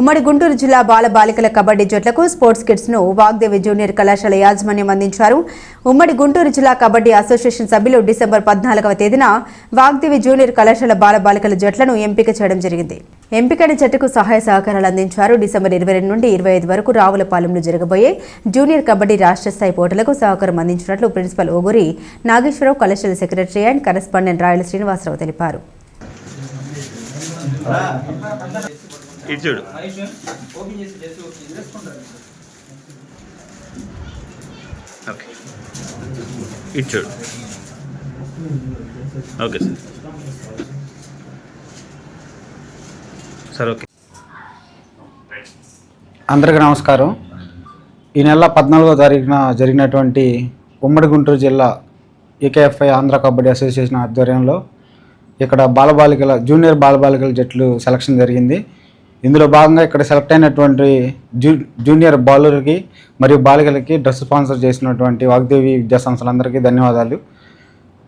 ఉమ్మడి గుంటూరు జిల్లా బాల బాలికల కబడ్డీ జట్లకు స్పోర్ట్స్ కిట్స్ను వాగ్దేవి జూనియర్ కళాశాల యాజమాన్యం అందించారు. ఉమ్మడి గుంటూరు జిల్లా కబడ్డీ అసోసియేషన్ సభ్యులు డిసెంబర్ పద్నాలుగవ తేదీన వాగ్దేవి జూనియర్ కళాశాల బాల బాలికల జట్లను ఎంపిక చేయడం జరిగింది. ఎంపికైన జట్టుకు సహాయ సహకారాలు అందించారు. డిసెంబర్ ఇరవై రెండు నుండి ఇరవై ఐదు వరకు రావులపాలెంలో జరగబోయే జూనియర్ కబడ్డీ రాష్ట్ర స్థాయి పోటీలకు సహకారం అందించినట్లు ప్రిన్సిపల్ ఓగురి నాగేశ్వరరావు కళాశాల secretary and correspondent Rayala Srinivasa Rao తెలిపారు. ఇటు చూడు. ఓకే. ఇటు చూడు. Okay sir. Sir okay. అందరికీ నమస్కారం. ఈ నెల పద్నాలుగో తారీఖున జరిగినటువంటి ఉమ్మడి గుంటూరు జిల్లా ఏకేఎఫ్ఐ ఆంధ్ర కబడ్డీ అసోసియేషన్ ఆధ్వర్యంలో ఇక్కడ బాలబాలికల జూనియర్ బాలబాలికల జట్లు సెలక్షన్ జరిగింది. ఇందులో భాగంగా ఇక్కడ సెలెక్ట్ అయినటువంటి జూ జూనియర్ బాలులకి మరియు బాలికలకి డ్రెస్ స్పాన్సర్ చేసినటువంటి వాగ్దేవి విద్యా సంస్థలందరికీ ధన్యవాదాలు.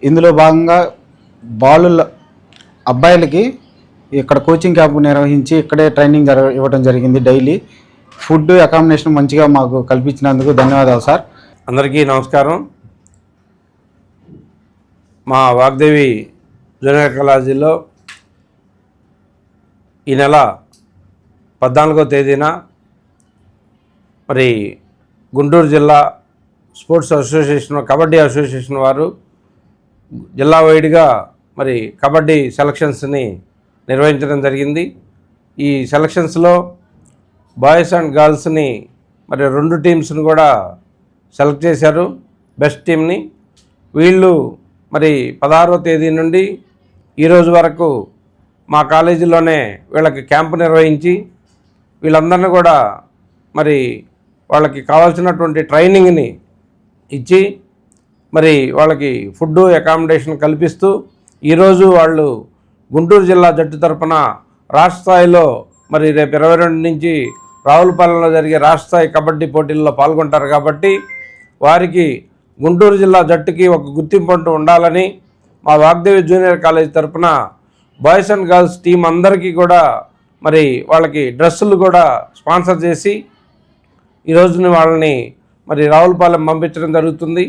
ఇందులో భాగంగా బాలుల అబ్బాయిలకి ఇక్కడ కోచింగ్ క్యాంప్ నిర్వహించి ఇక్కడే ట్రైనింగ్ జరగ ఇవ్వడం జరిగింది డైలీ. ఫుడ్ అకామిడేషన్ మంచిగా మాకు కల్పించినందుకు ధన్యవాదాలు సార్. అందరికీ నమస్కారం. మా వాగ్దేవి జూనియర్ కళాశాలలో ఈ నెల పద్నాలుగో తేదీన మరి గుంటూరు జిల్లా స్పోర్ట్స్ అసోసియేషన్ కబడ్డీ అసోసియేషన్ వారు జిల్లా వైడ్గా మరి కబడ్డీ సెలక్షన్స్ని నిర్వహించడం జరిగింది. ఈ సెలక్షన్స్లో బాయ్స్ అండ్ గర్ల్స్ని మరి రెండు టీమ్స్ని కూడా సెలెక్ట్ చేశారు. బెస్ట్ టీంని వీళ్ళు మరి పదహారో తేదీ నుండి ఈరోజు వరకు మా కాలేజీలోనే వీళ్ళకి క్యాంపు నిర్వహించి వీళ్ళందరినీ కూడా మరి వాళ్ళకి కావాల్సినటువంటి ట్రైనింగ్ని ఇచ్చి మరి వాళ్ళకి ఫుడ్ అకామిడేషన్ కల్పిస్తూ ఈరోజు వాళ్ళు గుంటూరు జిల్లా జట్టు తరపున రాష్ట్ర స్థాయిలో మరి రేపు ఇరవై రెండు నుంచి రావులపాలెంలో జరిగే రాష్ట్ర స్థాయి కబడ్డీ పోటీల్లో పాల్గొంటారు కాబట్టి వారికి గుంటూరు జిల్లా జట్టుకి ఒక గుర్తింపు అంటూ ఉండాలని మా వాగ్దేవి జూనియర్ కాలేజ్ తరపున బాయ్స్ అండ్ గర్ల్స్ టీం అందరికీ కూడా మరి వాళ్ళకి డ్రెస్సులు కూడా స్పాన్సర్ చేసి ఈ రోజున వాళ్ళని మరి రావులపాలెం పంపించడం జరుగుతుంది.